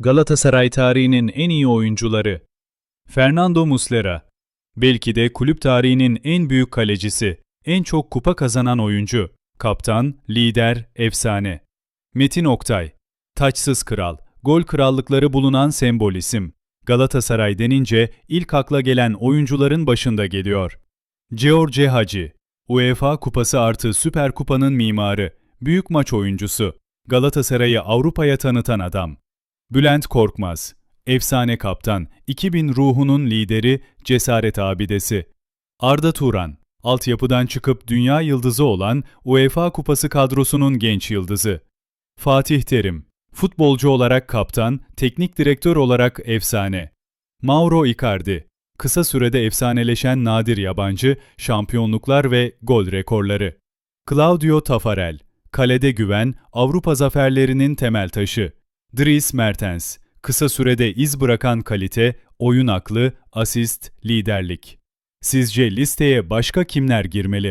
Galatasaray tarihinin en iyi oyuncuları. Fernando Muslera. Belki de kulüp tarihinin en büyük kalecisi, en çok kupa kazanan oyuncu, kaptan, lider, efsane. Metin Oktay. Taçsız kral, gol krallıkları bulunan sembol isim. Galatasaray denince ilk akla gelen oyuncuların başında geliyor. George Hacı. UEFA Kupası artı Süper Kupa'nın mimarı, büyük maç oyuncusu, Galatasaray'ı Avrupa'ya tanıtan adam. Bülent Korkmaz, efsane kaptan, 2000 ruhunun lideri, cesaret abidesi. Arda Turan, altyapıdan çıkıp dünya yıldızı olan UEFA Kupası kadrosunun genç yıldızı. Fatih Terim, futbolcu olarak kaptan, teknik direktör olarak efsane. Mauro Icardi, kısa sürede efsaneleşen nadir yabancı, şampiyonluklar ve gol rekorları. Claudio Tafarel, kalede güven, Avrupa zaferlerinin temel taşı. Dries Mertens, kısa sürede iz bırakan kalite, oyun aklı, asist, liderlik. Sizce listeye başka kimler girmeli?